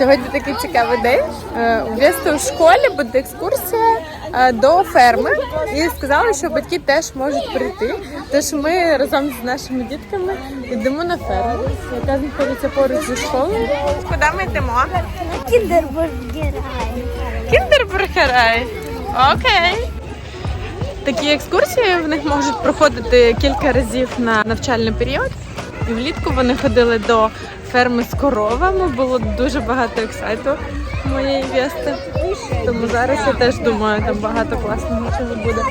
Сьогодні такий цікавий день. Е, У Вєсти у школі буде екскурсія е, до ферми. І сказали, що батьки теж можуть прийти. Тож ми разом з нашими дітками йдемо на ферму, яка знаходиться поруч зі школою. Куди ми йдемо? Кіндербургерай. Кіндербургерай. Окей. Такі екскурсії в них можуть проходити кілька разів на навчальний період. І влітку вони ходили до ферми з коровами. Було дуже багато ексайту моєї вести. Тому зараз я теж думаю, там багато класного чого буде.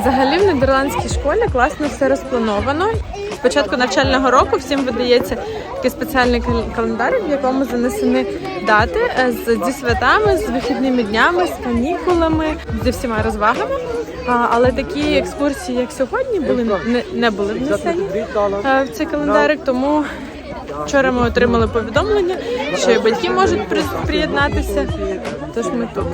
Взагалі в нідерландській школі класно все розплановано. З початку навчального року всім видається такий спеціальний кал- календар, в якому занесені дати е, зі святами, з вихідними днями, з канікулами, зі всіма розвагами. Але такі екскурсії, як сьогодні, були не, не були внесені е, в цей календарик. Тому вчора ми отримали повідомлення, що і батьки можуть при- приєднатися. Тож ми тут.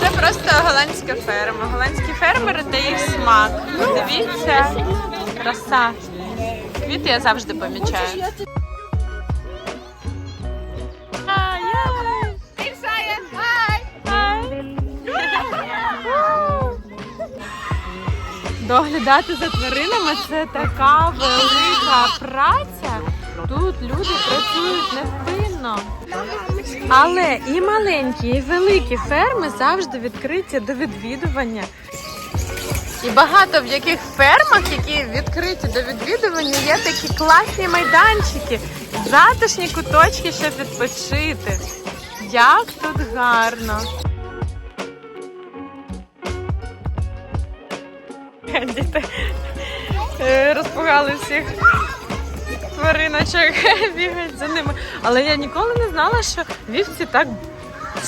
Це просто голландська ферма. Голландські фермери та смак. Дивіться, краса. Квіти я завжди помічаю. Доглядати за тваринами це така велика праця. Тут люди працюють невпинно. Але і маленькі, і великі ферми завжди відкриті до відвідування. І багато в яких фермах, які відкриті до відвідування, є такі класні майданчики, затишні куточки, щоб відпочити. Як тут гарно! Діти е, розпугали всіх твариночок, бігають за ними. Але я ніколи не знала, що вівці так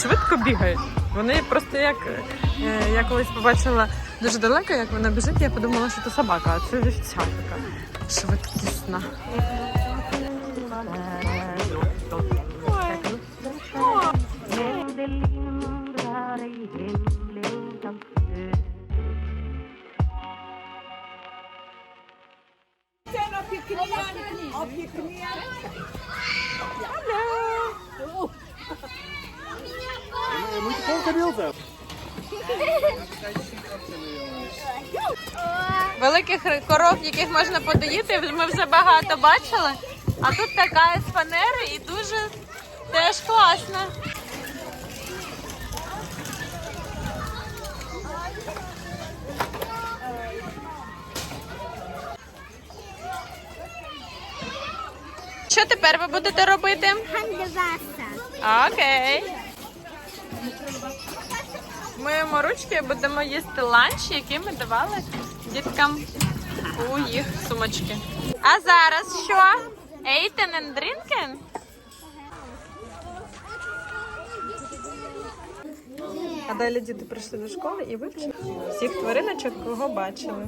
швидко бігають. Вони просто як е, я колись побачила дуже далеко, як вона біжить, я подумала, що це собака, а це вівця така швидкісна. Великих коров, яких можна подоїти, ми вже багато бачили. А тут така з фанери і дуже теж класна. Що тепер ви будете робити? Хандеваса. Окей. Миємо ручки і будемо їсти ланч, який ми давали діткам у їх сумочки. А зараз що? Eaten and drinking? Далі діти прийшли до школи і вивчили всіх твариночок, кого бачили.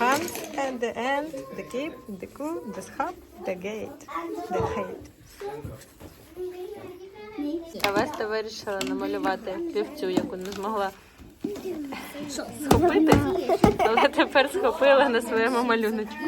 Hans and the ant, the cape, the coo, the schap, the gate, the gate. А Веста вирішила намалювати півцю, яку не змогла схопити, але тепер схопила на своєму малюночку.